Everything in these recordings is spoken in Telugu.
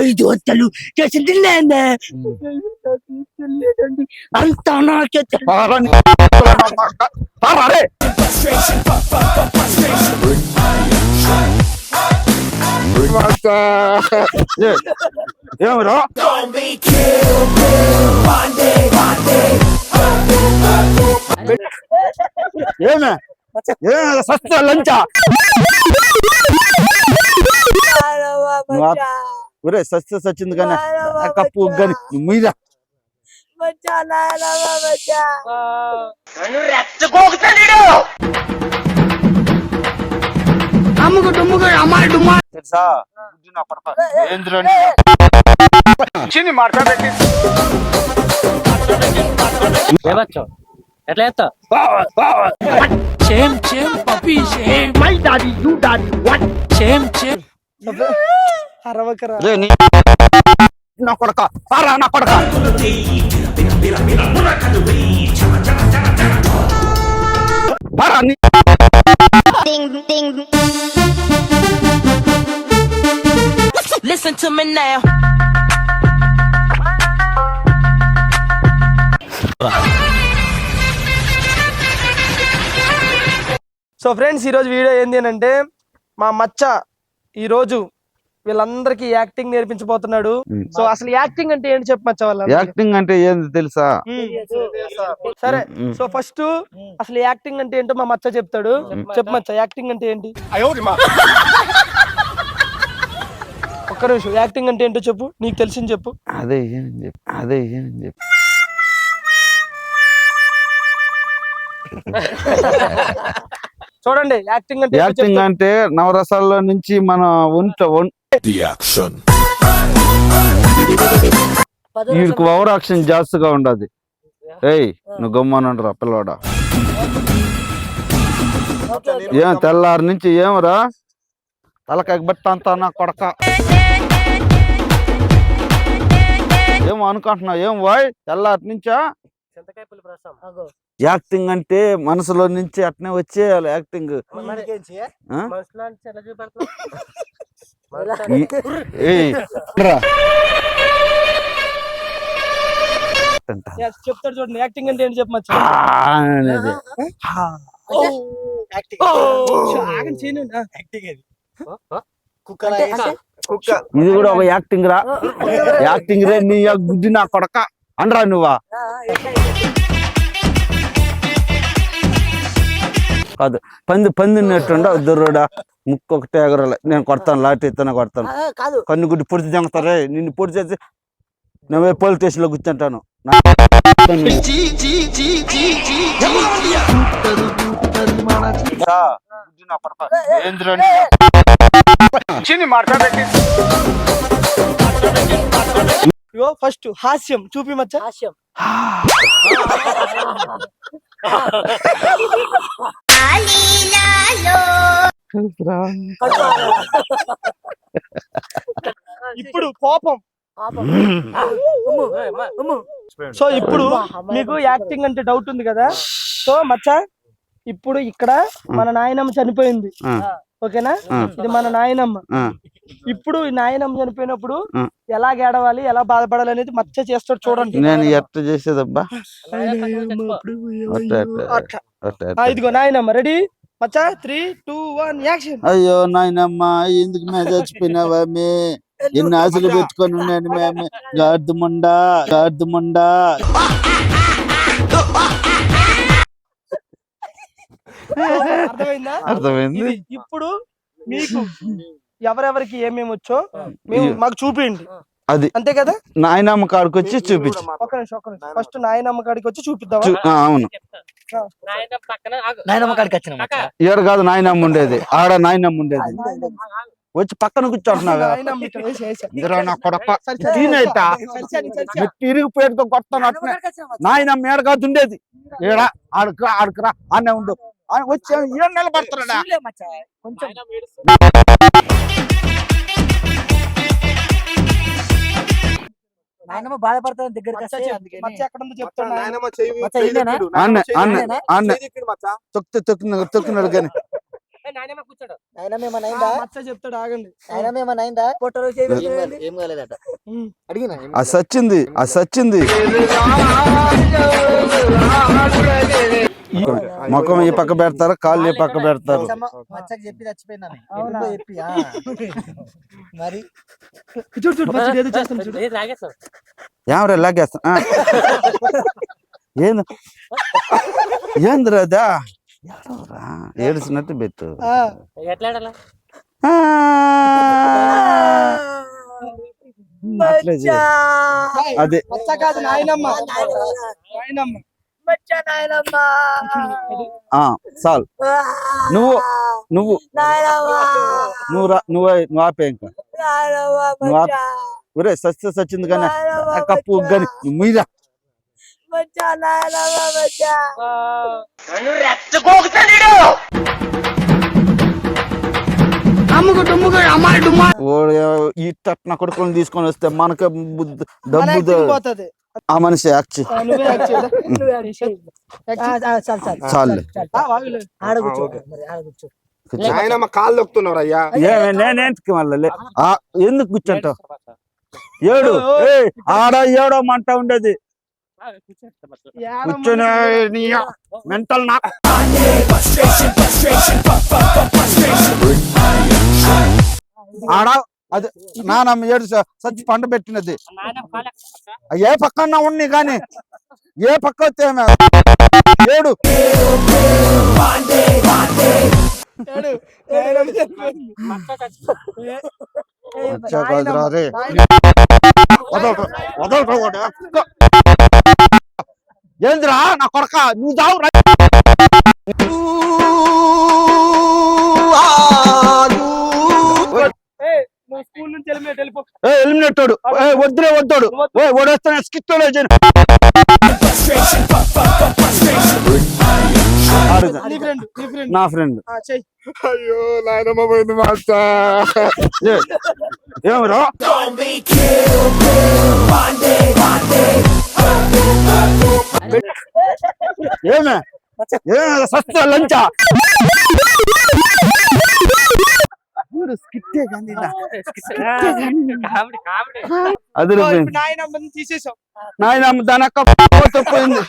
ఐదు వందలు చేసింది నేనే తెలియదండి అంతా నాకే తె- పారా నీ పారా రే ఏ- ఏమిరా ఏమే ఏమే సస్త లంచా నువ్వు ఆపు. ఒరే సస్త సచ్చింది కానీ కప్పు కానీ మీద తెలుసా? ఎట్లా puppy my daddy you daddy what అరవకరా రే నీ కొడక పారా నా కొడక. Listen to me now. So friends ఈరోజు వీడియో ఏంది అని అంటే మా మచ్చ ఈరోజు వీళ్ళందరికీ యాక్టింగ్ నేర్పించబోతున్నాడు. సో అసలు యాక్టింగ్ అంటే ఏంటి చెప్పు మచ్చ వాళ్ళ యాక్టింగ్ అంటే ఏంది తెలుసా సరే. సో ఫస్ట్ అసలు యాక్టింగ్ అంటే ఏంటో మా మచ్చ చెప్తాడు చెప్పు మచ్చ యాక్టింగ్ అంటే ఏంటి ఒక్క నిమిషం యాక్టింగ్ అంటే ఏంటో చెప్పు నీకు తెలిసింది చెప్పు అదే ఏం చెప్పు అదే ఏం చెప్పు చూడండి యాక్టింగ్ అంటే యాక్టింగ్. అంటే నవరసాల్లో నుంచి మన ఒంట The action. వీడికి ఓవర్ యాక్షన్ జాస్తిగా ఉండదు. ఏయ్ నువ్వు గమ్మనంటరా పిల్లవాడా ఏం తెల్లారి నుంచి ఏమరా? తలకాయ బట్ట అంతా నా కొడక. ఏమో అనుకుంటున్నావు? ఏం వాయ్? తెల్లారి నుంచా? యాక్టింగ్ అంటే మనసులో నుంచి అట్నే వచ్చేయాలి యాక్టింగ్. చెప్తాడు చూడండి యాక్టింగ్ అంటే ఏంటి చెప్పు మచ్చ. ఆ అనేది. ఆగండి చేయను. ఇది కూడా ఒక యాక్టింగ్ రా. యాక్టింగ్ రే నీ గుడ్డి నా కొడక. అనరా నువ్వా? కాదు పంది పంది నెట్టుండ దొర్రుడా ముక్కు ఒకటే ఎగరలే. నేను కొడతాను లాటి ఎత్తున కొడతాను. కాదు. కన్ను గుడ్డి పొడిచి తెంగుతారే నిన్ను పొడి చేసి నువ్వే పోలీస్ స్టేషన్లో కూర్చుంటాను ఫస్ట్ హాస్యం చూపి మచ్చ. హాస్యం. ఇప్పుడు కోపం. సో ఇప్పుడు మీకు యాక్టింగ్ అంటే డౌట్ ఉంది కదా. సో మచ్చ ఇప్పుడు ఇక్కడ మన నాయనమ్మ చనిపోయింది. ఓకేనా. ఇది మన నాయనమ్మ. ఇప్పుడు ఈ నాయనమ్మ చనిపోయినప్పుడు. ఎలా ఏడవాలి ఎలా బాధపడాలి అనేది మచ్చ చేస్తాడు చూడండి. నేను ఎట్ట చేసేదబ్బా. ఇదిగో నాయనమ్మ రెడీ మచ్చా త్రీ టూ వన్ యాక్షన్ అయ్యో నాయనమ్మ ఎందుకు మే చచ్చిపోయినావా మే? ఎన్ని ఆశలు పెట్టుకొని ఉన్నాను మేము గార్దు ముండా గార్దు ముండా అర్థమైందా. అర్థమైంది ఇప్పుడు మీకు ఎవరెవరికి ఏమేమి వచ్చో మేము మాకు చూపించండి. అది. అంతే కదా? నాయనమ్మ కాడికి వచ్చి చూపించు ఒక నిమిషం ఒక నిమిషం. ఫస్ట్ నాయనమ్మ కాడికి వచ్చి చూపిద్దామా? చూ- ఆ, అవును. నాయన పక్కన ఆగు. నాయనమ్మ కాడికి వచ్చిన అక్క, ఈడ కాదు నాయనమ్మ ఉండేది ఆడ నాయనమ్మ ఉండేది వచ్చి పక్కన కూర్చోంటున్నావా నాయనమ్మ ఇక్కడ వేసి వేసా. నా నాయనమ్మ ఏడ కాదు ఉండేది. ఈడ ఆడుకురా ఆడుకురా అనే ఉండు. ఆ, వచ్చి ఏం నిలబడుతున్నాడా? కొంచెం నాయన ఏడుస్తుంది. నాయనమ్మ బాధపడుతుంది దగ్గరికి వస్తే అందుకని. మచ్చ ఎక్కడ ఉందో. మచ్చ ఇదేనా? తొక్కిన తొక్కినాడు కానీ. నాయనమ్మ ఆ, మచ్చ చెప్తాడు ఆగండి. ఏం కాలేదట. ఉమ్. అడిగినా? అది సచ్చింది అది సచ్చింది. ముఖం. ఈ పక్క పెడతారు? కాళ్ళు ఈ పక్క పెడతారు? చెప్పి చెప్పి. మరి? చూడు చూడు ఏమరా లాగేస్తా? ఆ. ఏంది? ఏందిరా అదా ఏడవరా? ఏడిసినట్టు పెట్టు ఎట్లా. అదే. మచ్చ కాదు నాయనమ్మ. నాయనమ్మ. ఆ చాలు. నువ్వు నువ్వు నువ్వు నువ్వు నువ్వు ఆపే ఇంకా. నువ్వు ఆపే. ఒరే సస్తే సచ్చింది కానీ కప్పు కానీ మీద కొడుకుని తీసుకొని వస్తే మనకే డబ్బు పోతది ఆ మనిషి యాక్ట్. చాలు కాళ్ళు అయ్యా మళ్ళీ ఆ, ఎందుకు కూర్చుంటావు? ఏడు. ఆడ ఏడో మంట ఉండేది. కూర్చొని మెంటల్ నా ఆడ? అది నానమ్మ ఏడు సచ్చి పంట పెట్టినది. ఏ పక్కన ఉన్ని గాని ఏ పక్క? ఏడు. ఏడు. నాయనమ్మ చెప్పేది. మచ్చ చచ్చిపోయింది ఎలిమినేట్ ఏ వద్దురే వద్దోడు. ఏ ఓడేస్తానే స్కిట్ నీ ఫ్రెండ్ అయ్యో నాయనమ్మ పోయింది మాస్తా ఏమరా? ఏమే? ఏమే సస్త లంచా? స్కిట్టే కానీ అది తీసేసాం నాయన దానక్క పోయింది.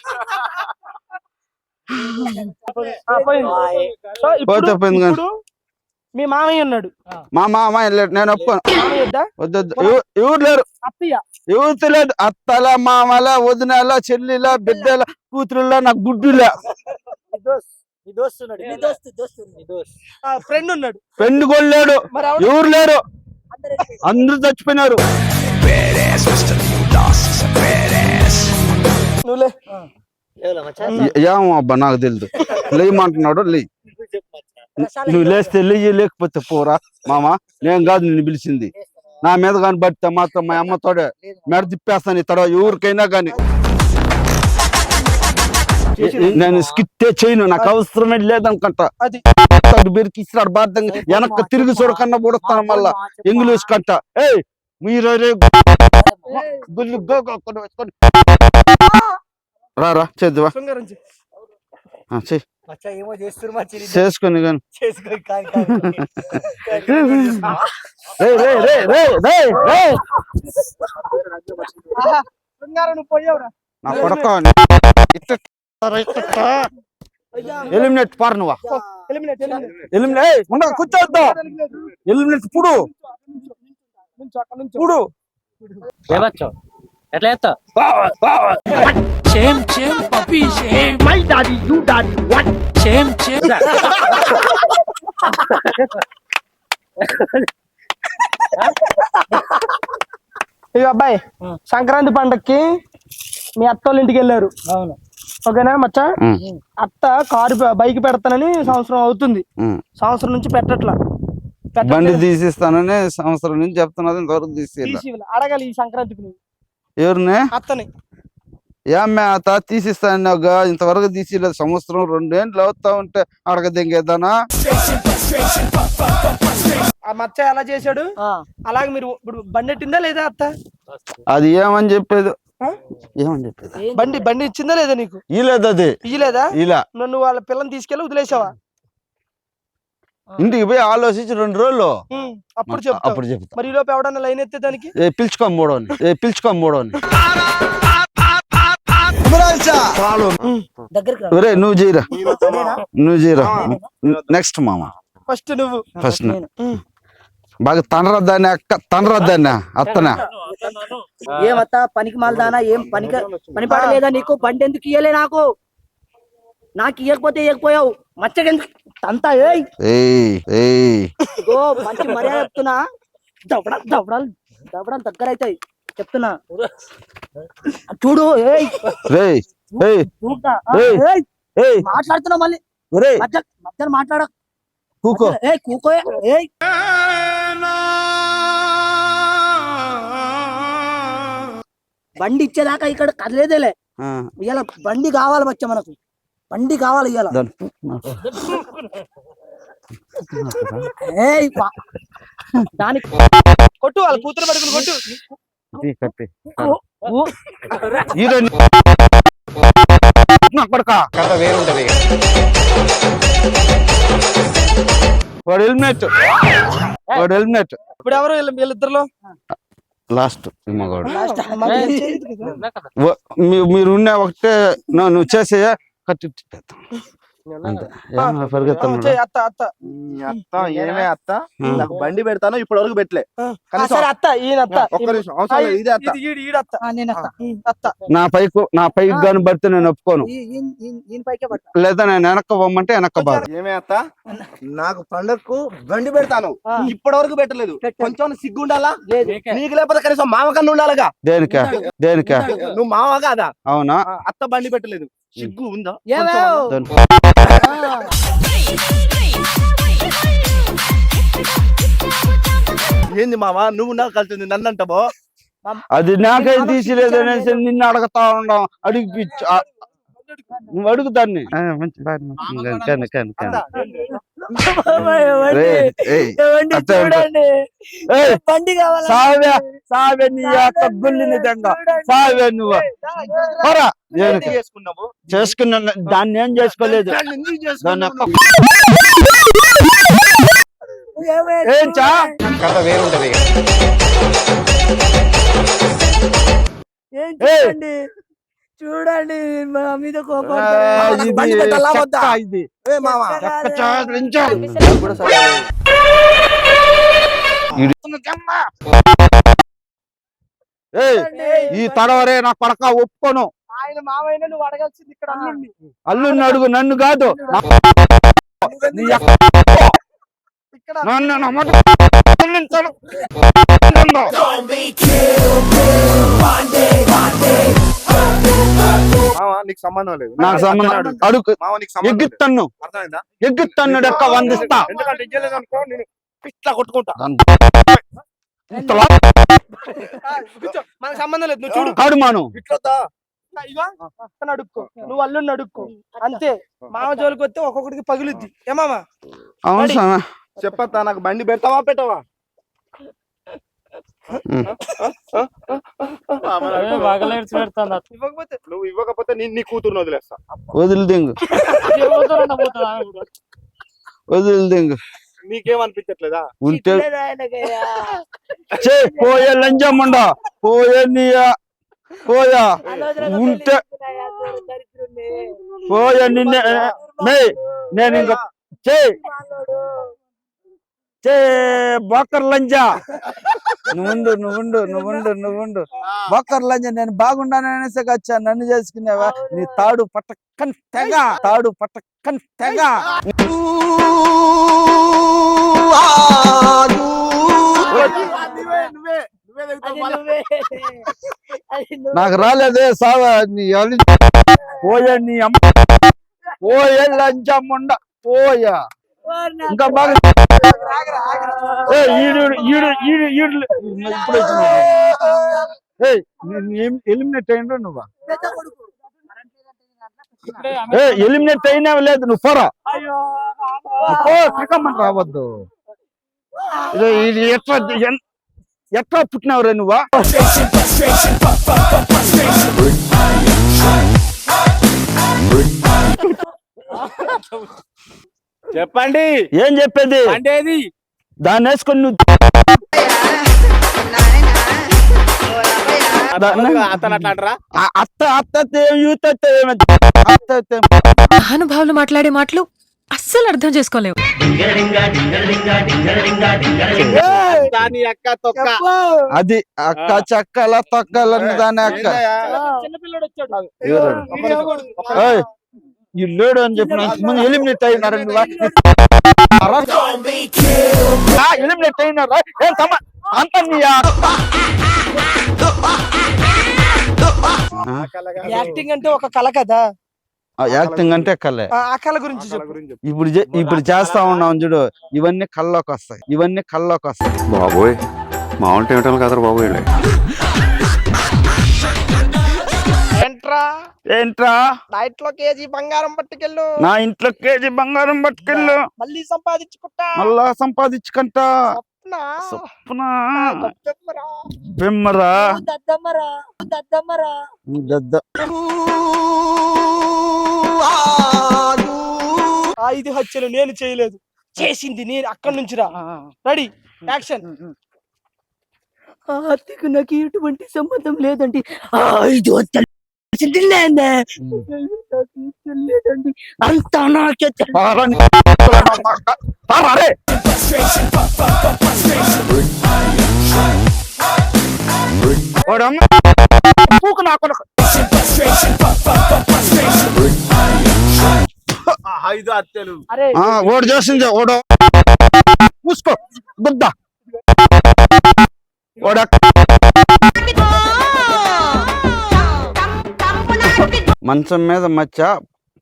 ఆ, పోయింది. సో ఇప్పుడు పోతే పోయింది కానీ. ఇప్పుడు మీ మామయ్య ఉన్నాడు. మా మామ వెళ్ళాడు నేను ఒప్పుకోను. మామయ్య ఎవరు లేరు. అత్తయ్య. ఎవరు లేదు అత్తల మామల వదినల చెల్లిల బిడ్డల కూతురుల నా గుడ్డుల. నీ దోస్తు ఉన్నాడు నీ దోస్తు దోస్తు ఫ్రెండ్ ఉన్నాడు. పెండు లేడు. మరి అవును? ఎవరు లేరు. అందరూ చచ్చిపోయినారు. అబ్బా నాకు తెలియదు లేయమంటున్నాడు లేయి నువ్వు లేస్తే లేయి లేకపోతే పోరా. మామ నేను కాదు నిన్ను పిలిచింది. నా మీద కానీ పడితే మాత్రం మా అమ్మతోడే మెడ తిప్పేస్తాను ఇతడ ఎవరికైనా కానీ. నేను స్కిట్టే చేయను నాకు అవసరమే లేదనుకుంట. అది. బెరికి బాధ్యంగా వెనక్కి తిరిగి చూడకన్నా పుడతాను మళ్ళా. ఇంగ్లీష్ కంట. ఏయ్ మీరు రే- గుళ్ళు గో గో కొని. వేసుకొని. రా రా చేద్దువా చేసుకొని కానీ నా కొడక ఎలిమినేట్ పారు నువ్వా. ఎలిమినేట్ ఎలిమినేట్ కూర్చోద్దు పుడు నుంచి అక్కడ నుంచి పుడు ఎట్లా చేస్తావు Shame, shame, puppy, shame. My daddy, you daddy, what? Shame, shame. ఇక అబ్బాయి సంక్రాంతి పండక్కి మీ అత్త వాళ్ళ ఇంటికి వెళ్ళారు. అవును. ఓకేనా మచ్చా? అత్త కారు బైక్ పెడతానని సంవత్సరం అవుతుంది. సంవత్సరం నుంచి పెట్టట్లా. బండి. తీసిస్తానని సంవత్సరం నుంచి చెప్తున్నది ఇంతవరకు తీసి తీసి. అడగాలి ఈ సంక్రాంతికి నువ్వు. ఎవరిని? అత్తని. ఏమ్మే అత తీసిస్తానుగా ఇంతవరకు తీసిలేదు సంవత్సరం రెండేండ్లు అవుతా ఉంటే అడగదెంగేదానా ఆ మచ్చ ఎలా చేశాడు? అలాగే మీరు ఇప్పుడు బండి ఎట్టిందా లేదా అత్త? అది ఏమని చెప్పేది? ఏమని చెప్పేది? బండి బండి ఇచ్చిందా లేదా నీకు? ఇలేదు అది? ఇలా. నువ్వు వాళ్ళ పిల్లని తీసుకెళ్ళి వదిలేసావా? ఇంటికి పోయి ఆలోచించి రెండు రోజులు. అప్పుడు చెప్తావు. అప్పుడు చెప్తా. మరి ఈ లోపు ఎవడన్నా లైన్ ఎత్తే దానికి? ఏ పిలుచుకో మూడోని ఏ పిలుచుకో మూడోని. ఒరే నువ్వు చేయరా? నువ్వు చేయరా? నెక్స్ట్ మామ. ఫస్ట్ నువ్వు. ఫస్ట్ నేను. బాగా తండ్రద్దాన్ని అక్క తండ్రద్దాన్ని అత్తనా? ఏమత్తా? పనికి మాలదానా? ఏం పనికి పని పడలేదా నీకు? బండి ఎందుకు ఇయ్యలే నాకు? నాకు ఇయ్యకపోతే ఇయ్యకపోయావు. మచ్చకెందుకు? తంతా ఏయ్! ఏయ్ ఏయ్! ఇగో మంచి మర్యాద చెప్తున్నా. దవడాలు దవడాలు దవడాలు దగ్గర అవుతాయి చెప్తున్నా. చూడు మాట్లాడుతున్నావు మళ్ళీ. మధ్య మధ్యలో మాట్లాడ కూకో. ఏయ్ కూకో ఏయ్! బండి ఇచ్చేదాకా ఇక్కడ కదలేదేలే. ఇవాళ బండి కావాలి బచ్చ మనకు. బండి కావాలి ఇవాళ దానికి కొట్టు వాళ్ళ కూతురు పడుకుని కొట్టు. వాడు హెల్మెట్. వాడు హెల్మెట్. ఇప్పుడు ఎవరు వీళ్ళ- వీళ్ళిద్దరిలో? లాస్ట్. మగవాడు లాస్ట్ మరి ఏం చేయదు కదా. ఉన్నా కదా. వ- మీ- మీరు ఉన్న ఒకటే నా- నువ్వు చేసేయ కట్టి అత్త అత్త. అత్త ఏమే అత్త? నాకు బండి పెడతాను ఇప్పటి వరకు పెట్టలే. సరే అత్త ఈయన అత్త ఒక్క నిమిషం అవసరం లేదు, ఇదే అత్త. ఇది ఈడు ఈడు అత్త. ఆ, నేను అత్త. నా పైకి నా పైకి గాని పడితే నేను ఒప్పుకోను. లేదా నేను వెనక్కి పోమంటే వెనక్కి బాదు ఏమే అత్త? నాకు పండగకు బండి పెడతాను. ఇప్పటి వరకు పెట్టలేదు. పెట్టు. కొంచెం సిగ్గు ఉండాలా నీకే. లేకపోతే కనీసం మామ కన్నా ఉండాలిగా? దేనికా? దేనికా? నువ్వు మామ కాదా? అవునా? అత్త బండి పెట్టలేదు. సిగ్గు ఉందా? ఏంది మామ? నువ్వు నాకు కలిసింది నన్ను అంటావో అది నాకై తీసిలేదు అనేసి నిన్ను అడగతా ఉండం. అడిగి నువ్వు అడుగు దాన్ని. కానీ, కానీ, కానీ. సావే సావే నీ యొక్క గుల్లి నిజంగా. సావే నువ్వు. చేసుకున్న దాన్ని ఏం చేసుకోలేదు? ఏం చా. చూడండి మా మీద కోపం ఇది బండి పెట్టాలా వద్దా? చెక్క ఇది. ఏ మామ చెక్క చాలించా. ఏయ్ ఈ తడవరే నా కొడక ఒప్పుకోను. ఆయన మావైన నువ్వు అడగాల్సింది ఇక్కడ అల్లుడిని అడుగు నన్ను కాదు. నన్ను నా సంబంధం లేదు. నాకు సంబంధం అడుగు. ఎగ్గిత్తన్ను. అర్థమైందా? ఎగ్గిత్తన్ను డెక్క వందిస్తా. ఎందుకంటే ఇయ్యలేదు అనుకో నేను పిట్లా కొట్టుకుంటా. మనకు సంబంధం లేదు. నువ్వు చూడు. కాడు మాను. ఇట్లా అడుక్కో. నువ్వు అల్లుడిని అడుక్కో. అంతే. మామ జోలికి వస్తే ఒక్కొక్కడికి పగులుద్ది. ఏమామా అవును. చెప్పత్తా నాకు బండి పెడతావా పెట్టవా? ఇవ్వకపోతే నువ్వు ఇవ్వకపోతే నేను నీ కూతురుని వదిలేస్తా. వదిలి దింగు? వదిలి దింగు. నీకేమనిపించట్లేదా? ఉంటే పోయే లంచమ్మండ పోయే నీయా? పోయా? ఉంటే. పోయే నిన్నే మే నేను ఇంకా చే చే బోకర్ లంజా. నువ్వుండు నువ్వుండు నువ్వుండు నువ్వుండు. బోకర్ లంజా నేను బాగుండాననేసే వచ్చా నన్ను చేసుకునేవా? నీ తాడు పట్టకన్ తెగ తాడు పట్టకన్ తెగ. నాకు రాలేదే సావా నీ పోయా నీ అమ్మ. పోయే లంచమ్మండ పోయా. ఇంకా బాగా ఏ ఈడు ఈడు ఈడు ఈడు. ఇప్పుడు ఎలిమినేట్ అయిండు నువ్వు? ఎలిమినేట్ అయినా లేదు నువ్వు పోరా. పో తగ్గమని రావద్దు. ఇదో ఎట్లా ఎట్లా పుట్టినావురా నువ్వా? చెప్పండి. ఏం చెప్పేది? అంటేది దాన్ని వేసుకొని నువ్వు అతను అట్లా అంటారా? అత్త అత్త యూత్ అత్త? మహానుభావులు మాట్లాడే మాటలు అస్సలు అర్థం చేసుకోలేవు. దాని అక్క తొక్క. చెప్పు. అది అక్క చక్కల తొక్కల దాని అక్క. ఈ లేడు అని చెప్పిన ముందు ఎలిమినేట్ అయినారు ఎలిమినేట్ అయినారా ఏం సమ అంత యాక్టింగ్ అంటే ఒక కళ కదా. ఆ, యాక్టింగ్ అంటే కలే ఆ కళ గురించి చెప్పు. ఇప్పుడు ఇప్పుడు చేస్తా ఉన్నాం చూడు ఇవన్నీ కల్లోకి వస్తాయి. ఇవన్నీ కల్లోకి వస్తాయి. బాబోయ్ మామూలు టైం కదరా బాబు వీళ్ళు. ఏంట్రా? ఏంట్రా? నైట్లో కేజీ బంగారం పట్టుకెళ్ళు. నా ఇంట్లో కేజీ బంగారం పట్టుకెళ్ళు. మళ్ళీ సంపాదించుకుంటా. మళ్ళా సంపాదించుకుంట. నా, సొప్పున గొప్పరా. బెమ్మరా? దద్దమ్మరా. దద్దమ్మరా. దద్ద. ఆ ఐదు హత్యలు నేను చేయలేదు. చేసింది నేను అక్కడి నుంచి రా. రెడీ? యాక్షన్. ఆ హత్యకు నాకు ఎటువంటి సంబంధం లేదండి. ఆ ఐదు హత్యలు అంతా నాకే ఓడు చేసింది ఓడు. మూసుకో గుద్ద ఓడ మంచం మీద మచ్చ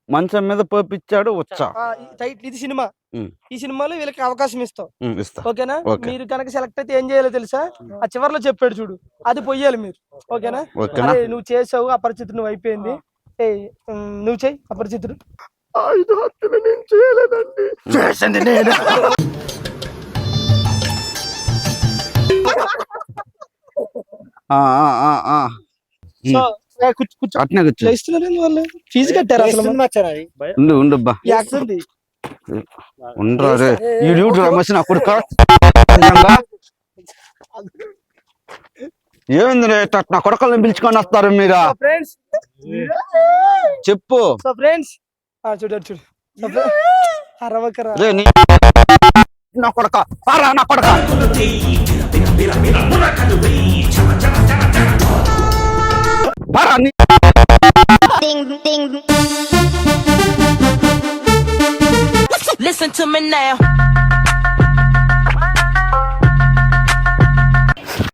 మంచం మీద పోపిచ్చాడు వచ్చా టైటిల్ ఇది సినిమా. ఈ సినిమాలో వీళ్ళకి అవకాశం ఇస్తాం. ఓకేనా? ఓకే. మీరు కనుక సెలెక్ట్ అయితే ఏం చేయాలో తెలుసా? ఆ చివర్లో చెప్పాడు చూడు. అది పొయ్యాలి మీరు. ఓకేనా? అరే నువ్వు చేసావు అపరిచితుడు నువ్వు అయిపోయింది. ఏ నువ్వు చెయ్యి అపరిచితుడు. ఐదు హత్యలు నేను చేయలేదండి. చేసింది నేను. ఆ, ఆ, ఆ, ఆ. సో కూర్చో కూర్చో. అట్నే కూర్చో. చేస్తున్నారు వాళ్ళు? ఫీజు కట్టారు అసలు? ఉండు ఉండు యాక్టింగ్ ఉండరా రే. ఈ డ్యూటీ రమ్మసి నా కొడుక? ఏమైంది రే ఇట్ట నా కొడుకల్ని పిలుచుకొని వస్తారు మీరా? ఫ్రెండ్స్ చెప్పు. సో ఫ్రెండ్స్ చూడారు చూడు So, friends, అరవకరా రే. నీ నా కొడక. పారా నా కొడక. పారా నీ Ding, ding. Listen to me now.